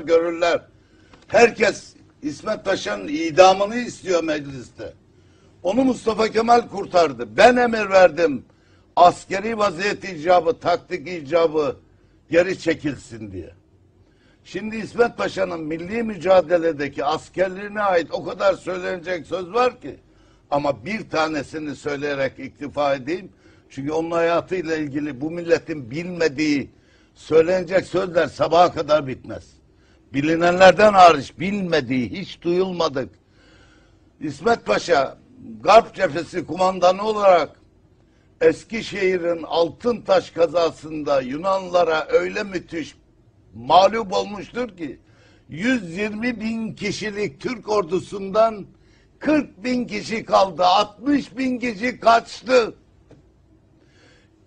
insanlar görürler. Herkes İsmet Paşa'nın idamını istiyor mecliste. Onu Mustafa Kemal kurtardı. Ben emir verdim. Askeri vaziyet icabı, taktik icabı geri çekilsin diye. Şimdi İsmet Paşa'nın milli mücadeledeki askerliğine ait o kadar söylenecek söz var ki. Ama bir tanesini söyleyerek iktifa edeyim. Çünkü onun hayatıyla ilgili bu milletin bilmediği söylenecek sözler sabaha kadar bitmez. Bilinenlerden hariç bilmediği, hiç duyulmadık. İsmet Paşa Garp Cephesi kumandanı olarak Eskişehir'in Altıntaş kazasında Yunanlara öyle müthiş mağlup olmuştur ki 120 bin kişilik Türk ordusundan 40 bin kişi kaldı. 60 bin kişi kaçtı.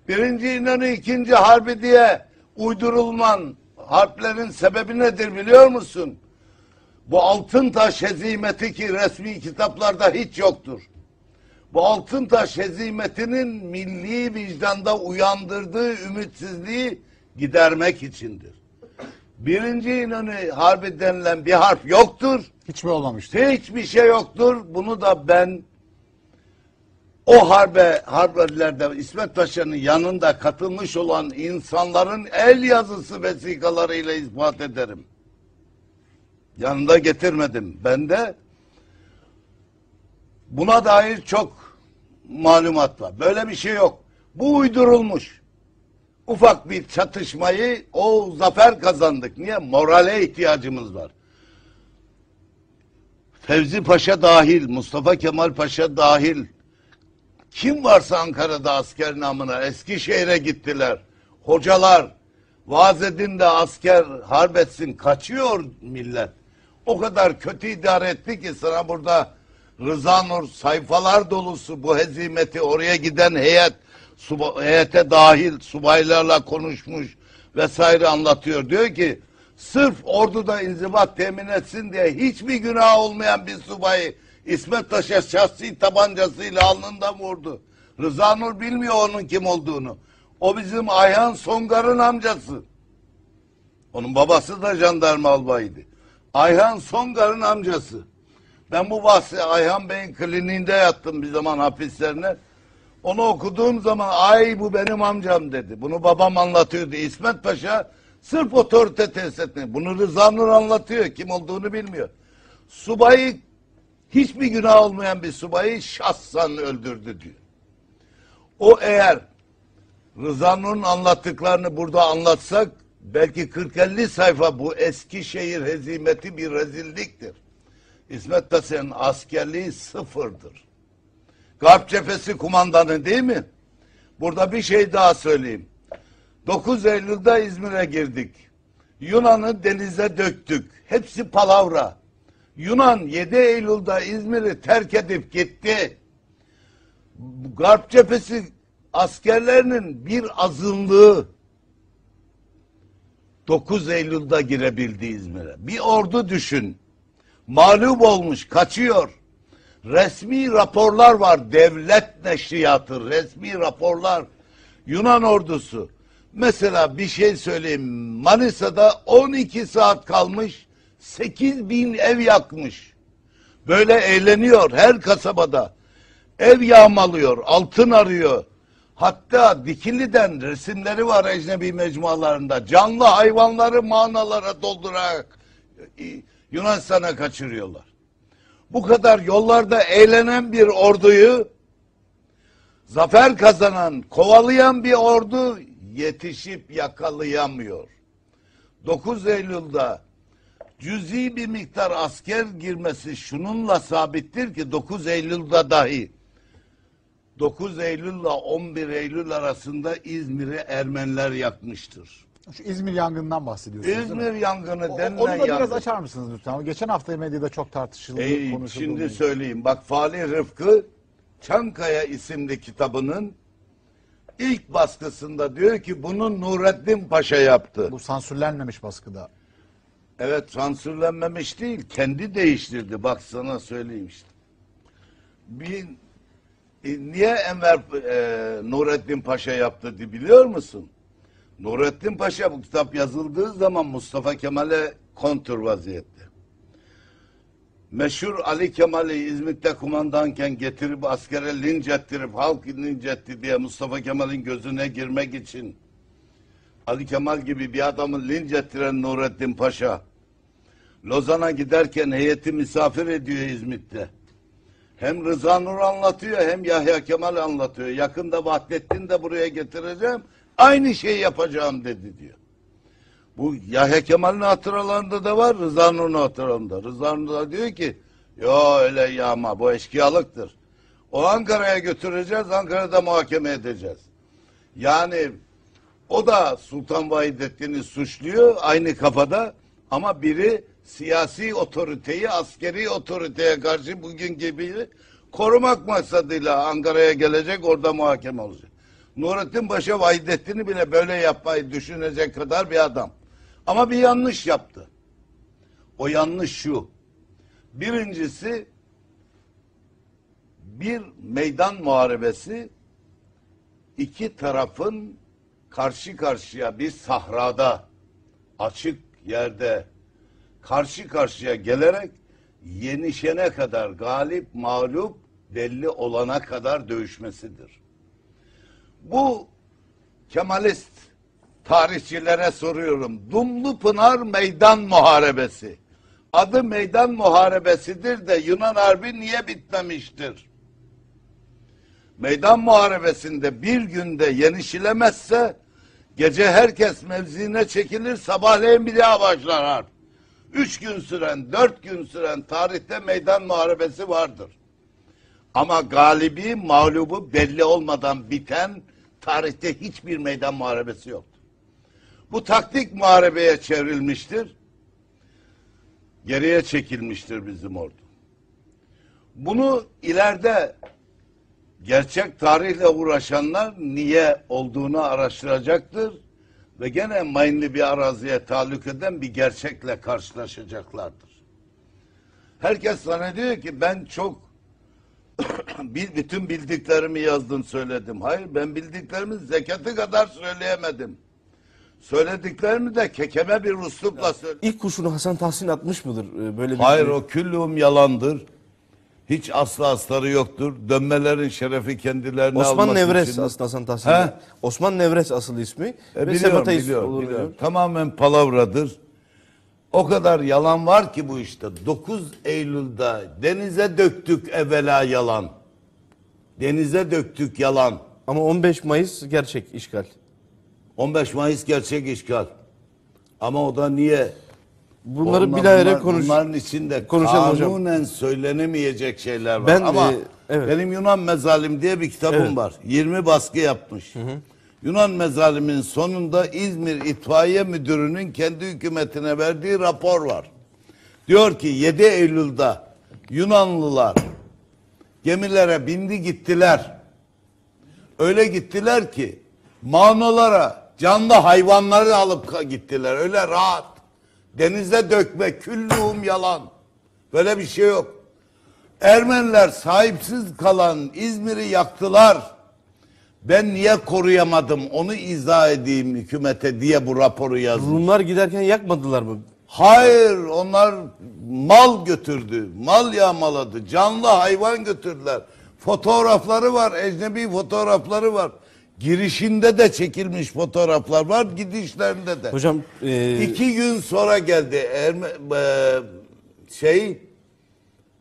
Birinci İnönü ikinci harbi diye uydurulman harplerin sebebi nedir biliyor musun? Bu Altıntaş hezimeti ki resmi kitaplarda hiç yoktur. Bu Altıntaş hezimetinin milli vicdanda uyandırdığı ümitsizliği gidermek içindir. Birinci İnönü harbi denilen bir harp yoktur. Hiç mi olmamıştı? Hiçbir şey yoktur. Bunu da ben o harbe, harblerde İsmet Paşa'nın yanında katılmış olan insanların el yazısı vesikalarıyla ispat ederim. Yanında getirmedim. Ben de buna dair çok malumat var. Böyle bir şey yok. Bu uydurulmuş. Ufak bir çatışmayı o zafer kazandık. Niye? Morale ihtiyacımız var. Fevzi Paşa dahil, Mustafa Kemal Paşa dahil, kim varsa Ankara'da asker namına Eskişehir'e gittiler. Hocalar, vaaz edin de asker harp etsin, kaçıyor millet. O kadar kötü idare etti ki sana burada Rıza Nur sayfalar dolusu bu hezimeti oraya giden heyet, suba, heyete dahil subaylarla konuşmuş vesaire anlatıyor. Diyor ki sırf orduda inzibat temin etsin diye hiçbir günah olmayan bir subayı İsmet Paşa şahsi tabancasıyla alnından vurdu. Rıza Nur bilmiyor onun kim olduğunu. O bizim Ayhan Songar'ın amcası. Onun babası da jandarma albayıydı. Ayhan Songar'ın amcası. Ben bu bahsi Ayhan Bey'in kliniğinde yattım bir zaman hapislerine. Onu okuduğum zaman ay bu benim amcam dedi. Bunu babam anlatıyordu. İsmet Paşa sırf otorite tesis etmiyor. Bunu Rıza Nur anlatıyor. Kim olduğunu bilmiyor. Subayı hiçbir günah olmayan bir subayı şahsen öldürdü diyor. O eğer Rıza Nur'un anlattıklarını burada anlatsak belki 40-50 sayfa bu Eskişehir hezimeti bir rezilliktir. İsmet Paşa'nın askerliği sıfırdır. Garp cephesi kumandanı değil mi? Burada bir şey daha söyleyeyim. 9 Eylül'de İzmir'e girdik. Yunan'ı denize döktük. Hepsi palavra. Yunan 7 Eylül'de İzmir'i terk edip gitti. Garp cephesi askerlerinin bir azınlığı 9 Eylül'de girebildi İzmir'e. Bir ordu düşün. Mağlup olmuş, kaçıyor. Resmi raporlar var. Devlet neşriyatı, resmi raporlar. Yunan ordusu. Mesela bir şey söyleyeyim. Manisa'da 12 saat kalmış. 8 bin ev yakmış. Böyle eğleniyor her kasabada. Ev yağmalıyor, altın arıyor. Hatta Dikili'den resimleri var ecnebi mecmualarında. Canlı hayvanları manalara doldurarak e, Yunanistan'a kaçırıyorlar. Bu kadar yollarda eğlenen bir orduyu zafer kazanan, kovalayan bir ordu yetişip yakalayamıyor. 9 Eylül'de cüzi bir miktar asker girmesi şununla sabittir ki 9 Eylül'de dahi 9 Eylül ile 11 Eylül arasında İzmir'i Ermeniler yakmıştır. Şu İzmir yangından bahsediyorsunuz? İzmir yangını denilen Onu da biraz yangın. açar mısınız lütfen? Geçen hafta medyada çok tartışıldı, Ey, konuşuldu. şimdi bunun. söyleyeyim. Bak Fali Rıfkı Çankaya isimli kitabının ilk baskısında diyor ki bunu Nurettin Paşa yaptı. Bu sansürlenmemiş baskıda. Evet sansürlenmemiş değil. Kendi değiştirdi. Bak sana söyleyeyim işte. Bir, e, niye Enver e, Nurettin Paşa yaptı diye biliyor musun? Nurettin Paşa bu kitap yazıldığı zaman Mustafa Kemal'e kontur vaziyette. Meşhur Ali Kemal'i İzmit'te kumandanken getirip askere linç ettirip halk linç etti diye Mustafa Kemal'in gözüne girmek için Ali Kemal gibi bir adamı linç ettiren Nurettin Paşa Lozan'a giderken heyeti misafir ediyor İzmit'te. Hem Rıza Nur anlatıyor hem Yahya Kemal anlatıyor. Yakında Vahdettin de buraya getireceğim. Aynı şeyi yapacağım dedi diyor. Bu Yahya Kemal'in hatıralarında da var, Rıza Nur'un hatıralarında. Rıza Nur da diyor ki, yo öyle yağma, bu eşkıyalıktır. O Ankara'ya götüreceğiz, Ankara'da muhakeme edeceğiz. Yani o da Sultan Vahidettin'i suçluyor aynı kafada ama biri siyasi otoriteyi askeri otoriteye karşı bugün gibi korumak maksadıyla Ankara'ya gelecek orada muhakeme olacak. Nurettin Paşa Vahidettin'i bile böyle yapmayı düşünecek kadar bir adam. Ama bir yanlış yaptı. O yanlış şu. Birincisi bir meydan muharebesi iki tarafın karşı karşıya bir sahrada açık yerde karşı karşıya gelerek yenişene kadar galip mağlup belli olana kadar dövüşmesidir. Bu Kemalist tarihçilere soruyorum. Dumlu Pınar Meydan Muharebesi. Adı meydan muharebesidir de Yunan Harbi niye bitmemiştir? Meydan muharebesinde bir günde yenişilemezse gece herkes mevzine çekilir sabahleyin bir daha başlar harp. Üç gün süren, dört gün süren tarihte meydan muharebesi vardır. Ama galibi, mağlubu belli olmadan biten tarihte hiçbir meydan muharebesi yoktur. Bu taktik muharebeye çevrilmiştir. Geriye çekilmiştir bizim ordu. Bunu ileride gerçek tarihle uğraşanlar niye olduğunu araştıracaktır ve gene mayınlı bir araziye tahallük eden bir gerçekle karşılaşacaklardır. Herkes zannediyor ki ben çok bütün bildiklerimi yazdım söyledim. Hayır ben bildiklerimi zekatı kadar söyleyemedim. Söylediklerimi de kekeme bir uslupla söyledim. İlk kurşunu Hasan Tahsin atmış mıdır? Ee, Böyle bir Hayır o küllüm yalandır. Hiç asla asları yoktur. Dönmelerin şerefi kendilerine Osman Nevres için- aslında Hasan Tahsin. Osman Nevres asıl ismi. E, Ve biliyorum, biliyorum, olur biliyorum. diyor. Tamamen palavradır. O kadar yalan var ki bu işte. 9 Eylül'de denize döktük evvela yalan. Denize döktük yalan. Ama 15 Mayıs gerçek işgal. 15 Mayıs gerçek işgal. Ama o da niye? Bunları Onlar- bilahare konuş. Bunların içinde konuşalım hocam. kanunen söylenemeyecek şeyler var. Ben, Ama e, evet. benim Yunan Mezalim diye bir kitabım Evet. var. 20 baskı yapmış. Yunan Mezalim'in sonunda İzmir İtfaiye Müdürü'nün kendi hükümetine verdiği rapor var. Diyor ki 7 Eylül'de Yunanlılar gemilere bindi gittiler. Öyle gittiler ki mağnolara canlı hayvanları alıp gittiler. Öyle rahat. Denize dökme, küllüğüm yalan. Böyle bir şey yok. Ermeniler sahipsiz kalan İzmir'i yaktılar. Ben niye koruyamadım onu izah edeyim hükümete diye bu raporu yazdım. Rumlar giderken yakmadılar mı? Hayır onlar mal götürdü. Mal yağmaladı. Canlı hayvan götürdüler. Fotoğrafları var. Ecnebi fotoğrafları var. Girişinde de çekilmiş fotoğraflar var. Gidişlerinde de. Hocam e, İki gün sonra geldi Erme, e, şey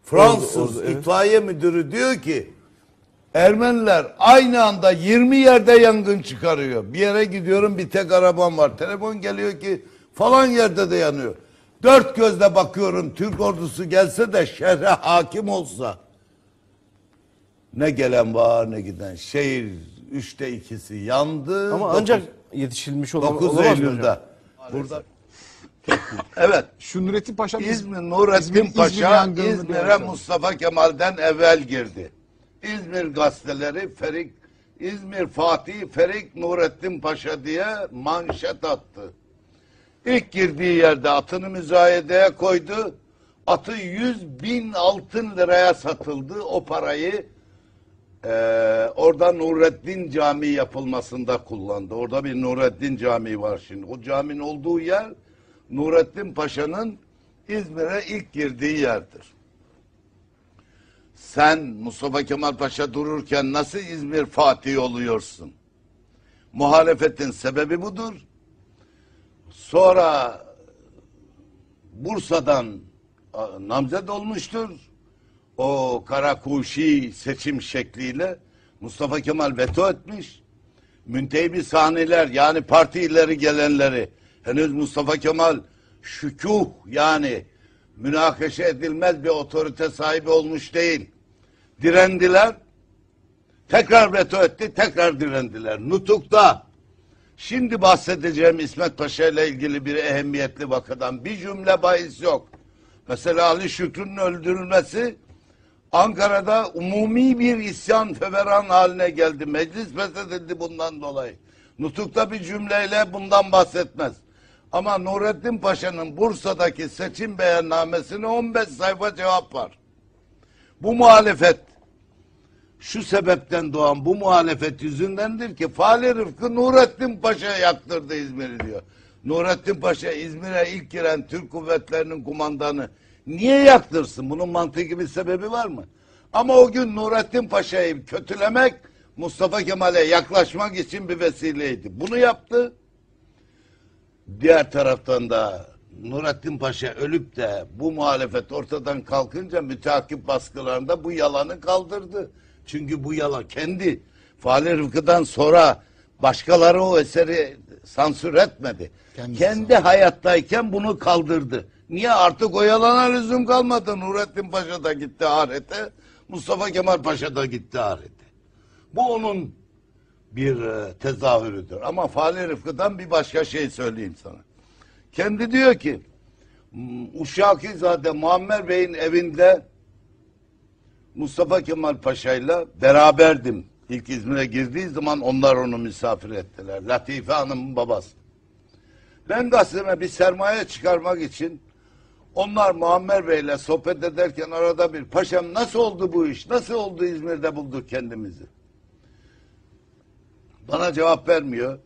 Fransız Orada- orada, evet. itfaiye müdürü diyor ki Ermeniler aynı anda 20 yerde yangın çıkarıyor. Bir yere gidiyorum bir tek arabam var. Telefon geliyor ki falan yerde de yanıyor. Dört gözle bakıyorum Türk ordusu gelse de şehre hakim olsa. Ne gelen var ne giden. Şehir üçte ikisi yandı. ama Dokuz- ancak yetişilmiş olan 9 olamaz mı Eylül'de. Burada. evet. Şu Nurettin Paşa İzmir Nurettin İzmir- Paşa yangınını bir İzmir'e. Mustafa Kemal'den evvel girdi. İzmir gazeteleri Ferik İzmir Fatih Ferik Nurettin Paşa diye manşet attı. İlk girdiği yerde atını müzayedeye koydu. Atı 100 bin altın liraya satıldı. O parayı eee orada Nurettin Camii yapılmasında kullandı. Orada bir Nurettin Camii var şimdi. O caminin olduğu yer Nurettin Paşa'nın İzmir'e ilk girdiği yerdir. Sen Mustafa Kemal Paşa dururken nasıl İzmir Fatih oluyorsun? Muhalefetin sebebi budur. Sonra Bursa'dan namzet olmuştur. O Karakuşi seçim şekliyle Mustafa Kemal veto etmiş. Müntebi sahneler yani parti ileri gelenleri henüz Mustafa Kemal şükuh yani münakaşa edilmez bir otorite sahibi olmuş değil. Direndiler. Tekrar veto etti, tekrar direndiler. Nutuk'ta Şimdi bahsedeceğim İsmet Paşa ile ilgili bir ehemmiyetli vakadan bir cümle bahis yok. Mesela Ali Şükrü'nün öldürülmesi Ankara'da umumi bir isyan feveran haline geldi. Meclis feshedildi bundan dolayı. Nutuk'ta bir cümleyle bundan bahsetmez. Ama Nurettin Paşa'nın Bursa'daki seçim beyannamesine 15 sayfa cevap var. Bu muhalefet şu sebepten doğan bu muhalefet yüzündendir ki Fahri Rıfkı Nurettin Paşa yaktırdı İzmir'i diyor. Nurettin Paşa İzmir'e ilk giren Türk kuvvetlerinin kumandanı niye yaktırsın? Bunun mantıklı bir sebebi var mı? Ama o gün Nurettin Paşa'yı kötülemek Mustafa Kemal'e yaklaşmak için bir vesileydi. Bunu yaptı. Diğer taraftan da Nurettin Paşa ölüp de bu muhalefet ortadan kalkınca müteakip baskılarında bu yalanı kaldırdı. Çünkü bu yalan kendi Fahri Rıfkı'dan sonra başkaları o eseri sansür etmedi. Kendisi kendi hayattayken bunu kaldırdı. Niye? Artık o yalana lüzum kalmadı. Nurettin Paşa da gitti ahirete. Mustafa Kemal Paşa da gitti ahirete. Bu onun bir e, tezahürüdür. Ama Fahri Rıfkı'dan bir başka şey söyleyeyim sana. Kendi diyor ki "M- Uşakizade Muammer Bey'in evinde Mustafa Kemal Paşa'yla beraberdim. İlk İzmir'e girdiği zaman onlar onu misafir ettiler. Latife Hanım'ın babası. Ben gazeteme bir sermaye çıkarmak için onlar Muammer Bey'le sohbet ederken arada bir paşam nasıl oldu bu iş? Nasıl oldu İzmir'de bulduk kendimizi? Bana cevap vermiyor.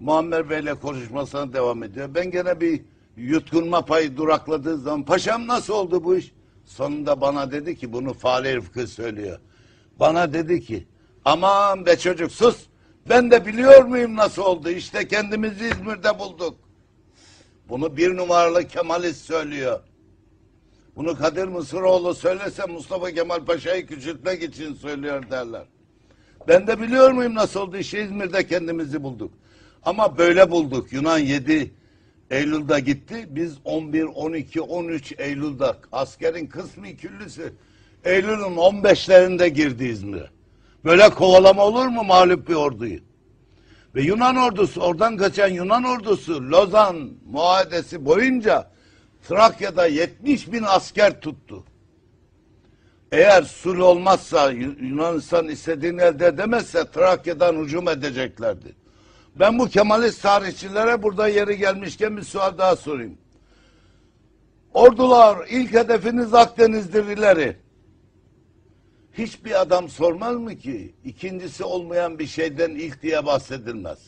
Muammer Bey'le konuşmasına devam ediyor. Ben gene bir yutkunma payı durakladığı zaman paşam nasıl oldu bu iş? Sonunda bana dedi ki bunu Fahri Rıfkı söylüyor. Bana dedi ki aman be çocuk sus. Ben de biliyor muyum nasıl oldu? İşte kendimizi İzmir'de bulduk. Bunu bir numaralı Kemalist söylüyor. Bunu Kadir Mısıroğlu söylese Mustafa Kemal Paşa'yı küçültmek için söylüyor derler. Ben de biliyor muyum nasıl oldu? İşte İzmir'de kendimizi bulduk. Ama böyle bulduk. Yunan 7 Eylül'de gitti. Biz 11, 12, 13 Eylül'de askerin kısmı küllüsü Eylül'ün 15'lerinde girdi İzmir'e. Böyle kovalama olur mu mağlup bir orduyu? Ve Yunan ordusu, oradan kaçan Yunan ordusu Lozan muahedesi boyunca Trakya'da 70 bin asker tuttu. Eğer sulh olmazsa Yu- Yunanistan istediğini elde edemezse Trakya'dan hücum edeceklerdi. Ben bu Kemalist tarihçilere burada yeri gelmişken bir sual daha sorayım. Ordular ilk hedefiniz Akdeniz'dir ileri. Hiçbir adam sormaz mı ki ikincisi olmayan bir şeyden ilk diye bahsedilmez.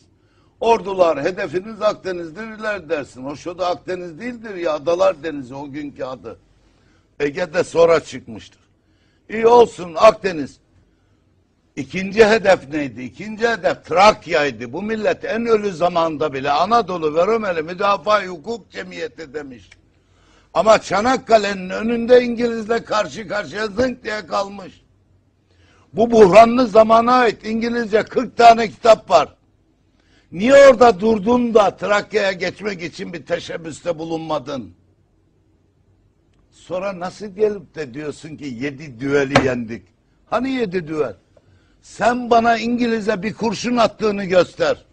Ordular hedefiniz Akdeniz'dir ileri dersin. O şu da Akdeniz değildir ya Adalar Denizi o günkü adı. Ege'de sonra çıkmıştır. İyi olsun Akdeniz. İkinci hedef neydi? İkinci hedef Trakya'ydı. Bu millet en ölü zamanda bile Anadolu ve Rumeli Müdafaa Hukuk Cemiyeti demiş. Ama Çanakkale'nin önünde İngilizle karşı karşıya zınk diye kalmış. Bu buhranlı zamana ait İngilizce 40 tane kitap var. Niye orada durdun da Trakya'ya geçmek için bir teşebbüste bulunmadın? Sonra nasıl gelip de diyorsun ki yedi düeli yendik? Hani yedi düel? Sen bana İngiliz'e bir kurşun attığını göster.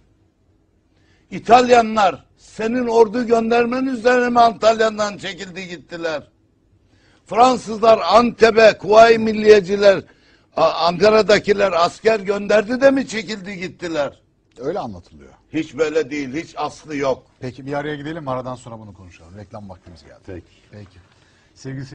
İtalyanlar senin ordu göndermen üzerine mi Antalya'dan çekildi gittiler? Fransızlar Antep'e, Kuvayi Milliyeciler, Ankara'dakiler asker gönderdi de mi çekildi gittiler? Öyle anlatılıyor. Hiç böyle değil, hiç aslı yok. Peki bir araya gidelim aradan sonra bunu konuşalım. Reklam vaktimiz geldi. Peki. Peki. Sevgili